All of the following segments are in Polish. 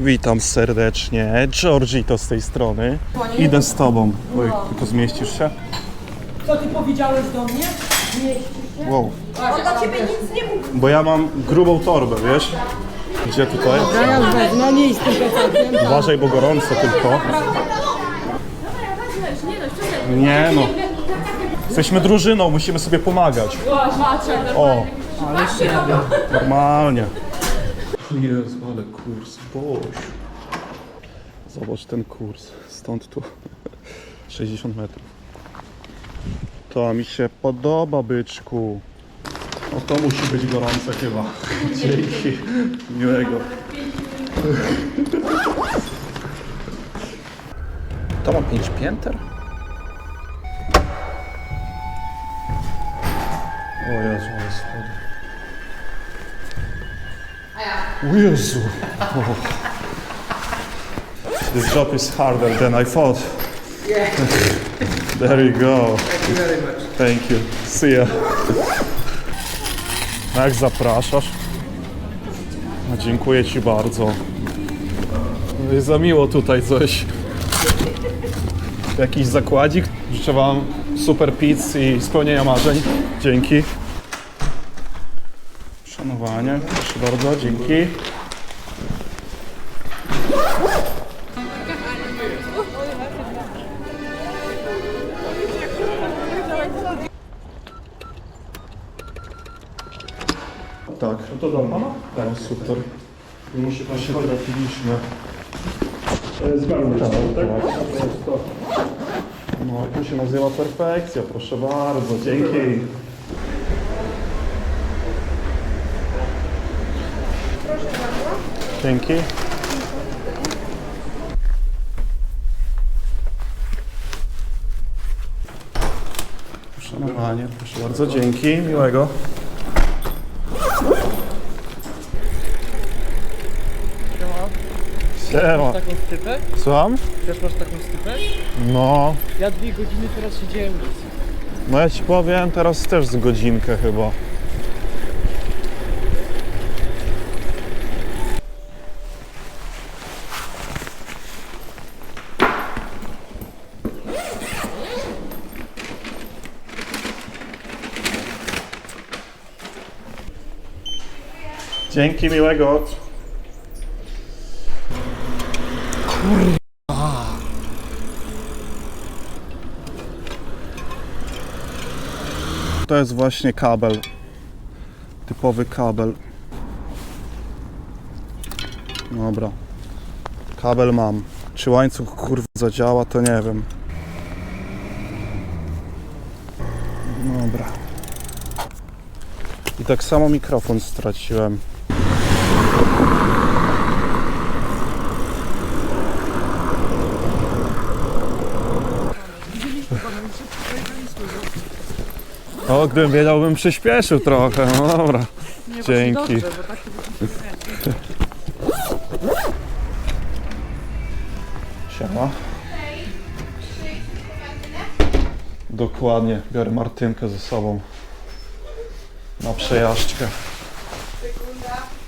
Witam serdecznie. Georgie to z tej strony. Idę z tobą. Oj, to zmieścisz się? Co ty powiedziałeś do mnie? Wow. On do ciebie nic nie mówi. Bo ja mam grubą torbę, wiesz? Gdzie tutaj? Ja już wezmę, nie jest tym plecakiem. Uważaj, bo gorąco tylko. Nie no. Jesteśmy drużyną, musimy sobie pomagać. O, normalnie. Jezu, ale kurs, boś. Zobacz ten kurs, stąd tu 60 metrów. To mi się podoba, byczku. O, to musi być gorące chyba. Dzięki, miłego. To ma 5 pięter? O Jezu, ale schody. O Jezu! O. This job is harder than I thought. There you go. Thank you very much. Thank you. See ya. Jak zapraszasz? No, dziękuję Ci bardzo. No Jest za miło tutaj coś. Jakiś zakładzik. Życzę Wam super pizz i spełnienia marzeń. Dzięki. Szanowanie, proszę bardzo, dzięki. Tak. No to do pana? Tak, super. Musi pan się trafiliśmy. Zgarnąć, tak? No, to się nazywa perfekcja, proszę bardzo, dzięki. Dzięki. Szanowanie, proszę bardzo, dzięki, miłego. Siema. Taką stypę? Słucham? Też masz taką stypę? No, Ja dwie godziny teraz siedziałem nic. no ja ci powiem teraz też z godzinkę chyba. Dzięki miłego. To jest właśnie kabel. Typowy kabel. Dobra. Kabel mam. Czy łańcuch kurwa zadziała, to nie wiem. Dobra. I tak samo mikrofon straciłem. O, gdybym wiedział, bym przyspieszył trochę. No dobra. Dzięki. Siema. Dokładnie, biorę Martynkę ze sobą na przejażdżkę. Po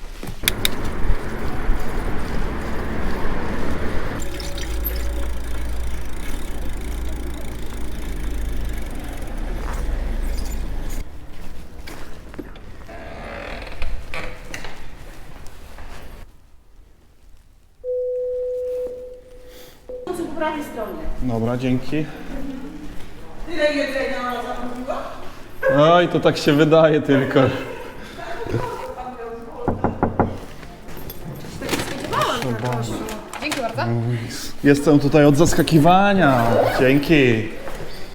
prawej stronie. Dobra, dzięki. Tyle jedzenia ona zamówiła? Oj, to tak się wydaje tylko. Dzięki bardzo. Jestem tutaj od zaskakiwania. Dzięki.